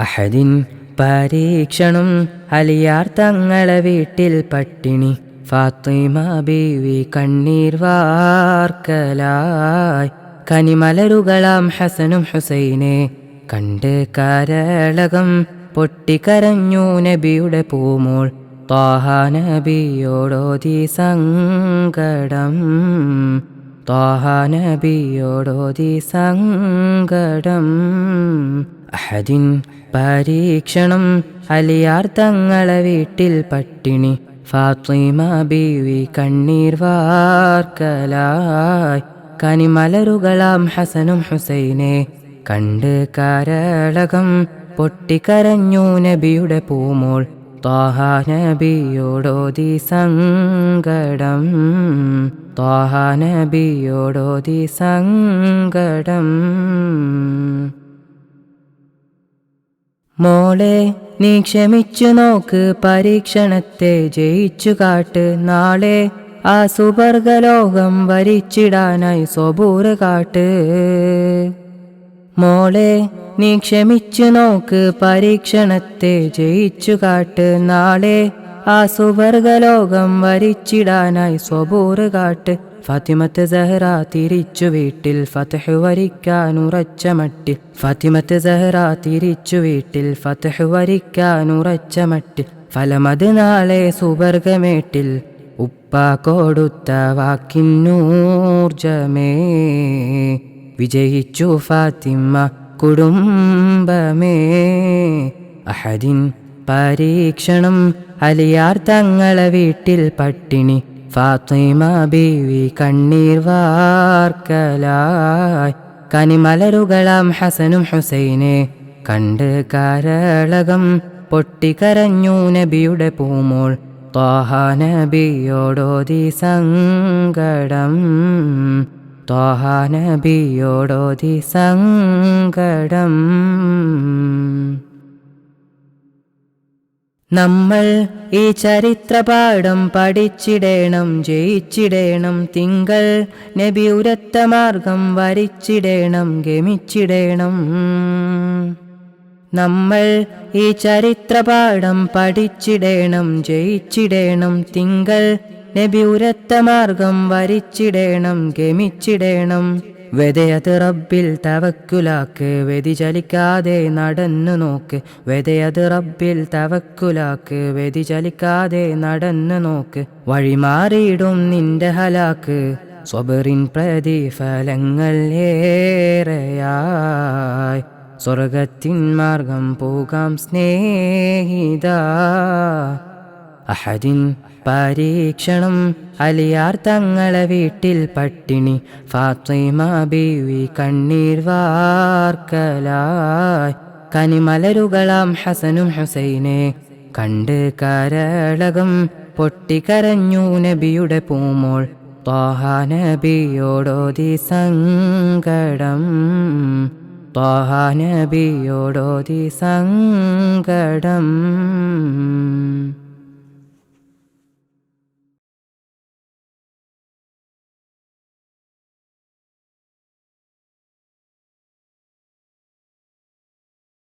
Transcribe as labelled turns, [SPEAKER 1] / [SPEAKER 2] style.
[SPEAKER 1] അഹദിൻ പരീക്ഷണം അലിയാർ തങ്ങളെ വീട്ടിൽ പട്ടിണി. ഫാത്തിമ ബീവി കണ്ണീർ വാർക്കലായി. കനിമലരുകളാം ഹസനും ഹുസൈനെ കണ്ട് കരളകം പൊട്ടിക്കരഞ്ഞു നബിയുടെ പൂമോൾ. നബിയോടോതി സങ്കടം. ത്വാഹാനബിയോടോതി സങ്കടം. അഹദിൻ പരീക്ഷണം അലിയാർ തങ്ങളെ വീട്ടിൽ പട്ടിണി. ഫാത്തിമ ബീവി കണ്ണീർ വാർക്കലായി. കനിമലരുകളാം ഹസനും ഹുസൈനെ കണ്ട് കരളകം പൊട്ടിക്കരഞ്ഞു നബിയുടെ പൂമോൾ. ത്വാഹ നബിയോടോതി സങ്കടം. ത്വാഹ നബിയോടോതി സങ്കടം. മോളെ നീ ക്ഷമിച്ചു നോക്ക് പരീക്ഷണത്തെ ജയിച്ചു കാട്ട്. നാളെ ആ സുവർഗലോകം വരിച്ചിടാനായി സ്വപൂറ് കാട്ട്. മോളെ നീ ക്ഷമിച്ചു നോക്ക് പരീക്ഷണത്തെ ജയിച്ചു കാട്ട്. നാളെ ആ സുവർഗലോകം വരിച്ചിടാനായി സ്വപൂറ് കാട്ട്. ഫാത്തിമത്ത് സഹറ തിരിച്ചു വീട്ടിൽ ഫതഹ് വരിക്കാൻ ഉറച്ച മട്ടിൽ. ഫാത്തിമത്ത് സഹറ തിരിച്ചു വീട്ടിൽ ഫതഹ് വരിക്കാൻ ഉറച്ച മട്ടിൽ. ഫലമത് നാളെ സുവർഗമേട്ടിൽ ഉപ്പ കൊടുത്ത വാക്കിന്നൂർജമേ വിജയിച്ചു ഫാത്തിമ കുടുംബമേ. അഹദിൻ പരീക്ഷണം. അലിയാർ തങ്ങളെ വീട്ടിൽ പട്ടിണി. ഫാത്തിമ ബീവി കണ്ണീർ വാർക്കലായി. കനിമലരുകളാം ഹസനും ഹുസൈനെ കണ്ട് കരളകം. പൊട്ടിക്കരഞ്ഞു നബിയുടെ പൂമോൾ. ത്വാഹ നബിയോടോതി സങ്കടം. ത്വാഹ നബിയോടോതി സങ്കടം. നമ്മൾ ഈ ചരിത്രപാഠം പഠിച്ചിടേണം ജയിച്ചിടേണം. തിങ്കൾ നബി ഉരത്ത മാർഗം വരിച്ചിടേണം ഗമിച്ചിടേണം. നമ്മൾ ഈ ചരിത്രപാഠം പഠിച്ചിടേണം ജയിച്ചിടേണം. തിങ്കൾ നബി ഉരത്ത മാർഗം വരിച്ചിടേണം ഗമിച്ചിടേണം. വെതയത് റബ്ബിൽ തവക്കുലാക്ക് വ്യതിചലിക്കാതെ നടന്നു നോക്ക്. വെതയത് റബ്ബിൽ തവക്കുലാക്ക് വ്യതിചലിക്കാതെ നടന്നു നോക്ക്. വഴിമാറിയിടും നിന്റെ ഹലാക്ക് സ്വബറിൻ പ്രതിഫലങ്ങൾ ഏറെയായി. സ്വർഗത്തിൻ മാർഗം പോകാം സ്നേഹിത. അഹദിൻ പരീക്ഷണം അലിയാർ തങ്ങളെ വീട്ടിൽ പട്ടിണി. ഫാത്തിമ ബീവി കണ്ണീർ വാർക്കലായി. കനിമലരുകളാം ഹസനും ഹുസൈനെ കണ്ട് കരളകം പൊട്ടിക്കരഞ്ഞു നബിയുടെ പൂമോൾ. ത്വാഹ സങ്കടം. ത്വാഹ നബിയോടോതി സങ്കടം.